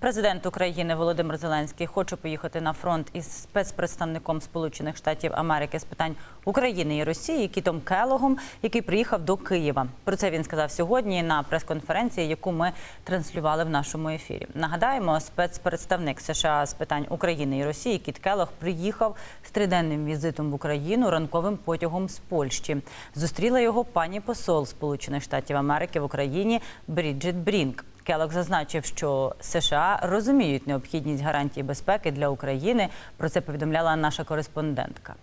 Президент України Володимир Зеленський хоче поїхати на фронт із спецпредставником Сполучених Штатів Америки з питань України і Росії Кітом Келогом, який приїхав до Києва. Про це він сказав сьогодні на прес-конференції, яку ми транслювали в нашому ефірі. Нагадаємо, спецпредставник США з питань України і Росії Кіт Келог приїхав з триденним візитом в Україну ранковим потягом з Польщі. Зустріла його пані посол Сполучених Штатів Америки в Україні Бріджит Брінк. Келок зазначив, що США розуміють необхідність гарантій безпеки для України. Про це повідомляла наша кореспондентка.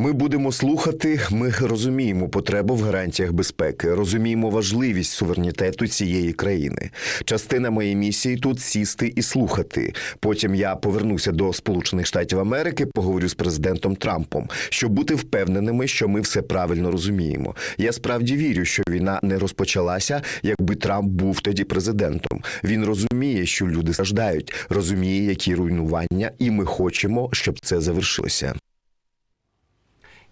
Ми будемо слухати. Ми розуміємо потребу в гарантіях безпеки, розуміємо важливість суверенітету цієї країни. Частина моєї місії тут сісти і слухати. Потім я повернуся до Сполучених Штатів Америки, поговорю з президентом Трампом, щоб бути впевненими, що ми все правильно розуміємо. Я справді вірю, що війна не розпочалася, якби Трамп був тоді президентом. Він розуміє, що люди страждають, розуміє, які руйнування, і ми хочемо, щоб це завершилося.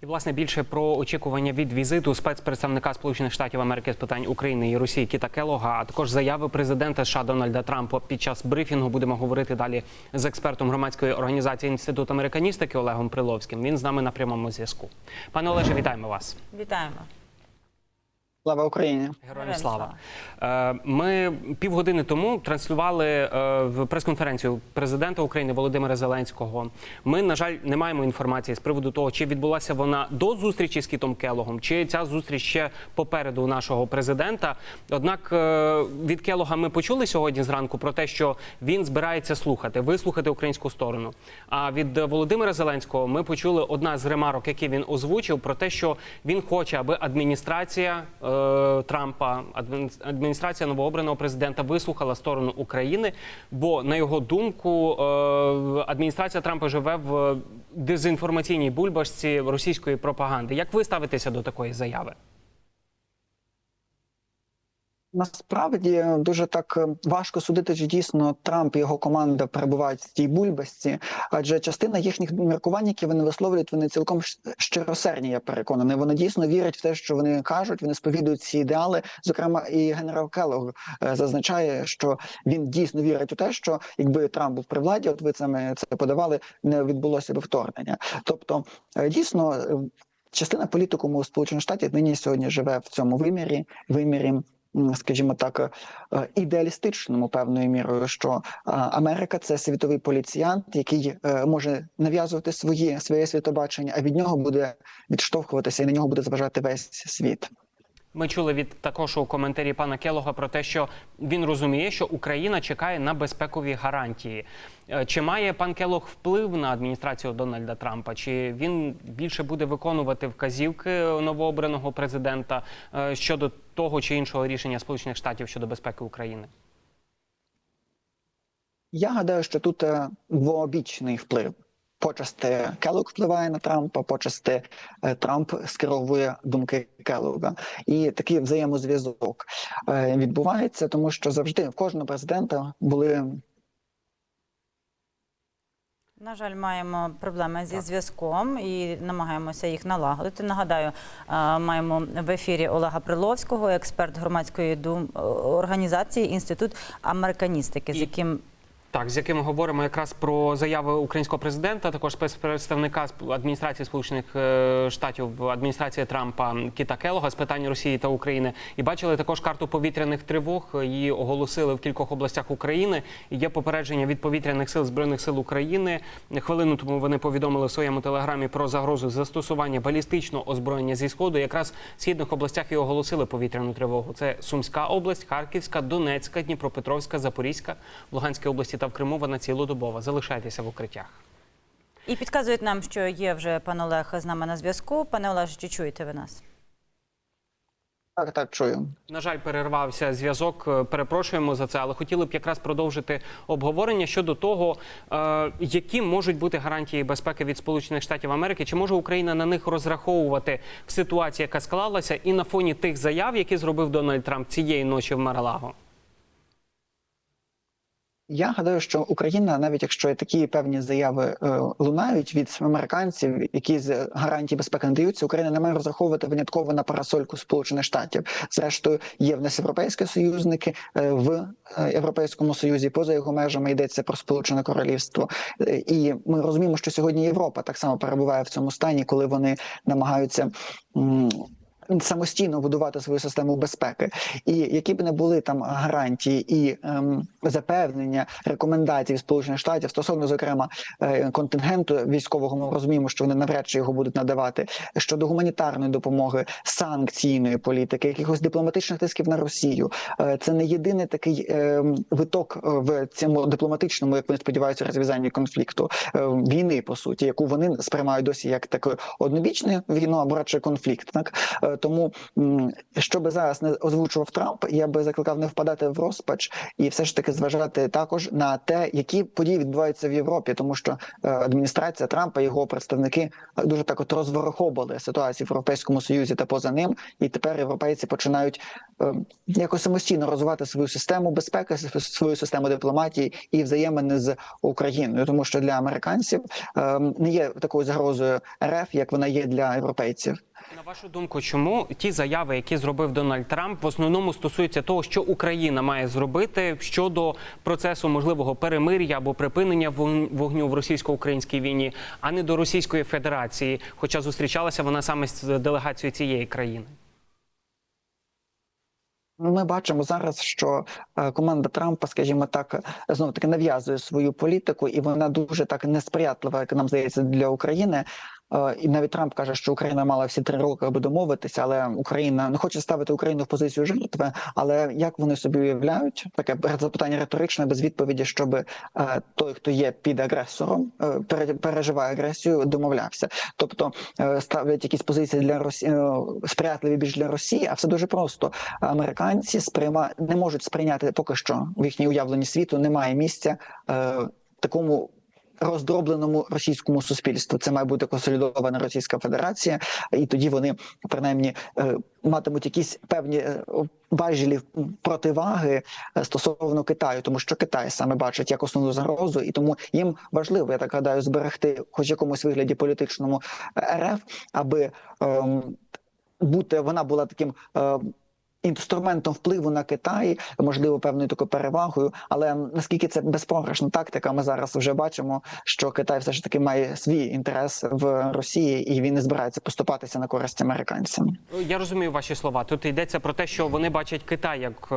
І власне більше про очікування від візиту спецпредставника Сполучених Штатів Америки з питань України і Росії Кіта Келога, а також заяви президента США Дональда Трампа під час брифінгу. Будемо говорити далі з експертом громадської організації Інститут американістики Олегом Приловським. Він з нами на прямому зв'язку. Пане Олеже, вітаємо вас. Вітаємо. Слава Україні! Героям слава. Е, Ми півгодини тому транслювали е, в прес-конференцію президента України Володимира Зеленського. Ми, на жаль, не маємо інформації з приводу того, чи відбулася вона до зустрічі з Кітом Келогом, чи ця зустріч ще попереду нашого президента. Однак е, від Келога ми почули сьогодні зранку про те, що він збирається слухати, вислухати українську сторону. А від Володимира Зеленського ми почули одна з ремарок, які він озвучив, про те, що він хоче, аби адміністрація Трампа, адміністрація новообраного президента вислухала сторону України. Бо на його думку, е, адміністрація Трампа живе в дезінформаційній бульбашці російської пропаганди. Як ви ставитеся до такої заяви? Насправді дуже так е, важко судити, чи дійсно Трамп і його команда перебувають в цій бульбасці, адже частина їхніх міркувань, які вони висловлюють, вони цілком щ- щиросердні. Я переконаний. Вони дійсно вірять в те, що вони кажуть. Вони сповідують ці ідеали. Зокрема, і генерал Келлог е, зазначає, що він дійсно вірить у те, що якби Трамп був при владі, от ви саме це подавали, не відбулося би вторгнення. Тобто, е, дійсно. Частина політикуму Сполучених Штатів нині сьогодні живе в цьому вимірі, вимірі скажімо так, е, ідеалістичному певною мірою, що е, Америка це світовий поліціянт, який е, може нав'язувати свої своє світобачення, а від нього буде відштовхуватися і на нього буде зважати весь світ. Ми чули від також у коментарі пана Келога про те, що він розуміє, що Україна чекає на безпекові гарантії. Е, Чи має пан Келог вплив на адміністрацію Дональда Трампа? Чи він більше буде виконувати вказівки новообраного президента е, щодо того чи іншого рішення Сполучених Штатів щодо безпеки України? Я гадаю, що тут е, двообічний вплив. Почасти Келлог впливає на Трампа, почасти е, Трамп скеровує думки Келлога. І такий взаємозв'язок е, відбувається, тому що завжди в кожного президента були На жаль, маємо проблеми зі зв'язком і намагаємося їх налагодити. Нагадаю, е, маємо в ефірі Олега Приловського, експерт громадської дум організації Інститут американістики, з яким Так, з яким ми говоримо якраз про заяви українського президента, також спецпредставника адміністрації Сполучених е, Штатів, адміністрації Трампа Кіта Келога з питань Росії та України. І бачили також карту повітряних тривог. Її оголосили в кількох областях України. Є попередження від повітряних сил збройних сил України. Хвилину тому вони повідомили в своєму телеграмі про загрозу застосування балістичного озброєння зі сходу. Якраз в східних областях і оголосили повітряну тривогу. Це Сумська область, Харківська, Донецька, Дніпропетровська, Запорізька, в Луганській області та в Криму вона цілодобова. Залишайтеся в укриттях. і підказують нам, що є вже пан Олег з нами на зв'язку. Пане Олеже, чи чуєте ви нас? так, так чую. На жаль, перервався зв'язок. Е, Перепрошуємо за це, але хотіли б якраз продовжити обговорення щодо того, е, які можуть бути гарантії безпеки від Сполучених Штатів Америки. Чи може Україна на них розраховувати в ситуації, яка склалася, і на фоні тих заяв, які зробив Дональд Трамп цієї ночі в Маралаго? Я гадаю, що Україна, навіть якщо такі певні заяви е, лунають від американців, які з гарантії безпеки надаються, Україна не має розраховувати винятково на парасольку Сполучених Штатів. Зрештою, є в нас європейські союзники е, в е, Європейському Союзі. Поза його межами йдеться про Сполучене Королівство, і ми розуміємо, що сьогодні Європа так само перебуває в цьому стані, коли вони намагаються. Самостійно будувати свою систему безпеки, і які б не були там гарантії і ем, запевнення рекомендацій Сполучених Штатів стосовно зокрема е, контингенту військового, ми розуміємо, що вони навряд чи його будуть надавати щодо гуманітарної допомоги, санкційної політики, якихось дипломатичних тисків на Росію. Е, це не єдиний такий ем, виток е, в цьому дипломатичному, як вони сподіваються, розв'язанні конфлікту е, війни, по суті, яку вони сприймають досі як таку однобічну війну або радше конфлікт. Так Е, тому що би зараз не озвучував Трамп, я би закликав не впадати в розпач і все ж таки зважати також на те, які події відбуваються в Європі, тому що е, адміністрація Трампа, його представники дуже так от розворохобили ситуацію в Європейському Союзі та поза ним, і тепер європейці починають е, якось самостійно розвивати свою систему безпеки, свою систему дипломатії і взаємини з Україною, тому що для американців е, не є такою загрозою РФ, як вона є для європейців. На вашу думку, чому ті заяви, які зробив Дональд Трамп, в основному стосуються того, що Україна має зробити щодо процесу можливого перемир'я або припинення вогн- вогню в російсько-українській війні, а не до Російської Федерації, хоча зустрічалася вона саме з делегацією цієї країни? Ну, Ми бачимо зараз, що е, команда Трампа, скажімо так, знову таки нав'язує свою політику, і вона дуже так несприятлива, як нам здається, для України. Е, І навіть Трамп каже, що Україна мала всі три роки, аби домовитися, але Україна не хоче ставити Україну в позицію жертви. Але як вони собі уявляють, таке запитання риторичне без відповіді, щоб е, той, хто є під агресором, е, переживає агресію, домовлявся. Тобто ставлять якісь позиції для Росії сприятливі більш для Росії, а все дуже просто. Американці сприйма не можуть сприйняти поки що в їхній уявленні світу. Немає місця такому. Роздробленому російському суспільству це має бути консолідована Російська Федерація, і тоді вони принаймні е, матимуть якісь певні е, важелі противаги е, стосовно Китаю, тому що Китай саме бачить як основну загрозу, і тому їм важливо, я так гадаю, зберегти, хоч якомусь вигляді політичному РФ, аби ем, бути вона була таким. Е, Інструментом впливу на Китай, можливо, певною такою перевагою, але наскільки це безпрограшна тактика, ми зараз вже бачимо, що Китай все ж таки має свій інтерес в Росії, і він не збирається поступатися на користь американцям. Я розумію ваші слова. Тут йдеться про те, що вони бачать Китай як е,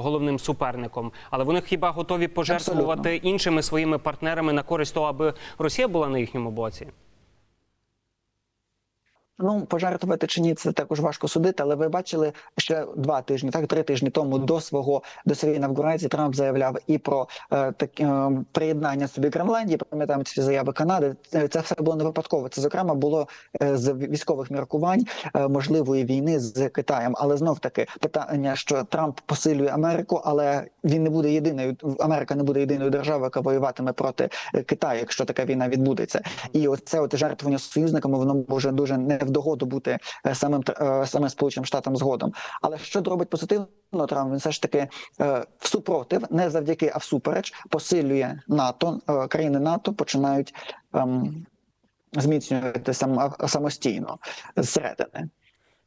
головним суперником, але вони хіба готові пожертвувати іншими своїми партнерами на користь того, аби Росія була на їхньому боці? Ну, пожертвувати чи ні, це також важко судити, але ви бачили ще два тижні, так три тижні тому до свого до своєї інавгурації Трамп заявляв і про е, так, е, приєднання собі Гренландії. Пам'ятаємо ці заяви Канади. Це, це все було не випадково. Це зокрема було е, з військових міркувань е, можливої війни з Китаєм. Але знов таки питання, що Трамп посилює Америку, але він не буде єдиною. Америка не буде єдиною державою, яка воюватиме проти е, Китаю, якщо така війна відбудеться. І оце от жертвування союзниками воно може дуже не догоду бути е, самим е, самим сполученим штатам згодом. Але що робить позитивно Трамп? Він все ж таки е, всупротив, не завдяки, а всупереч посилює НАТО. Країни НАТО починають ем, зміцнювати сам самостійно зсередини.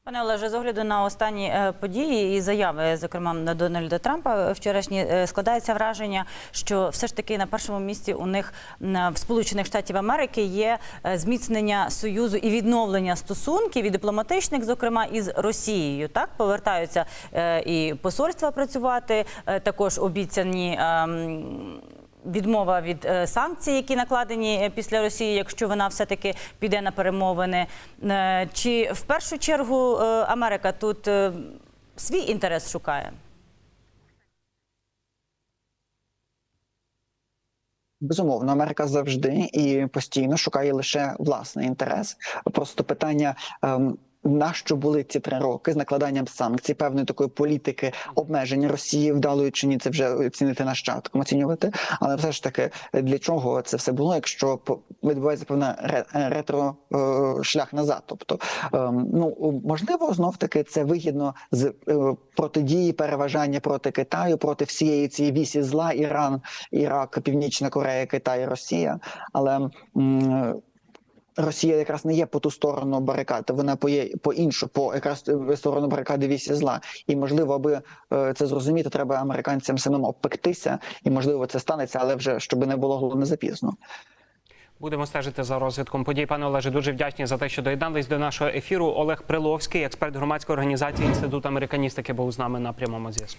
Пане Олеже, з огляду на останні е, події і заяви, зокрема на Дональда Трампа вчорашні, е, складається враження, що все ж таки на першому місці у них в Сполучених Штатів Америки є е, зміцнення союзу і відновлення стосунків і дипломатичних, зокрема із Росією. Так повертаються е, і посольства працювати, е, також обіцяні. Відмова від е, санкцій, які накладені е, після Росії, якщо вона все-таки піде на перемовини. Е, Чи в першу чергу Америка тут свій інтерес шукає? Безумовно, Америка завжди і постійно шукає лише власний інтерес. Просто питання. Ем, Нащо були ці три роки з накладанням санкцій, певної такої політики обмеження Росії вдалої чи ні, це вже оцінити нащадком, оцінювати. Але все ж таки, для чого це все було, якщо відбувається певна ре- ретро е, шлях назад? Тобто, ем, ну можливо, знов таки це вигідно з е, протидії переважання проти Китаю, проти всієї цієї вісі зла, Іран, Ірак, Північна Корея, Китай, Росія. Але Росія якраз не є по ту сторону барикад, вона по є по іншу, по якраз сторону барикади вісі зла. І можливо, аби е, це зрозуміти, треба американцям самим обпектися, і можливо це станеться, але вже щоб не було головне запізно. Будемо стежити за розвитком подій. Пане Олеже, дуже вдячні за те, що доєднались до нашого ефіру. Олег Приловський, експерт громадської організації Інститут американістики, був з нами на прямому зв'язку.